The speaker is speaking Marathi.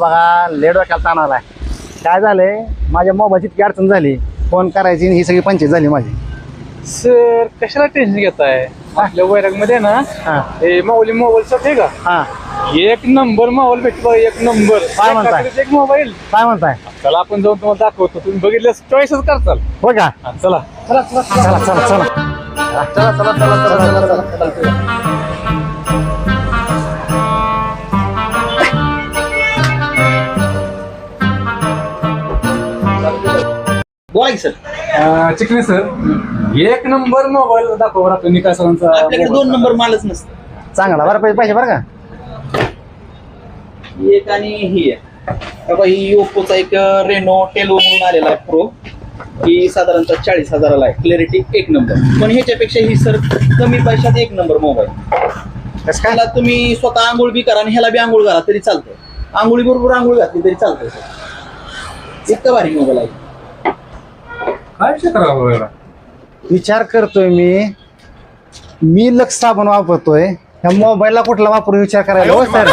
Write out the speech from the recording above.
बघा लेड डोक्याला ताण आलाय काय झालंय? माझ्या मोबाईलची इतकी अडचण झाली. फोन करायची आणि ही सगळी पंचायत झाली माझी. सर कशाला टेन्शन घेताय? आपल्या वैरागमध्ये ना हा. हे माऊली मोबाईल आहे का? हा. एक नंबर मोबाईल भेटतो बघा, एक नंबर. काय म्हणताय? एकाकडे एक मोबाईल. काय म्हणताय? चला आपण जाऊन तुम्हाला दाखवतो. तुम्ही बघितल्यास चॉईसच करताल. हो का? हा, चला. चला चला चला चला. चला चला चला चला चला चला. बोला की सर. अं, चिकने सर एक नंबर मोबाईल दाखव बरं निकाल सरांचा आपल्याकडे दोन नंबर मालच नसतं. चांगला बरं पैसे पैसे बरं का? एक आणि ही. आहे बाबा ही ओप्पोचा एक रेनो टेलो म्हणून आलेला आहे प्रो ही साधारणतः चाळीस हजाराला आहे. क्लॅरिटी एक नंबर. पण ह्याच्यापेक्षा ही सर कमी पैशात एक नंबर मोबाईल. कसं काय? त्याला तुम्ही स्वतः आंघोळ बी करा आणि ह्याला बी आंघोळ करा तरी चालतंय. आंघोळी बरोबर आंघोळ घातली तरी चालतंय. सर इतकं भारी मोबाईल आहे. काय विचार करतोय मी. मी लक्ष साबण वापरतोय. ह्या मोबाईलला कुठला वापरून विचार करायला हो सर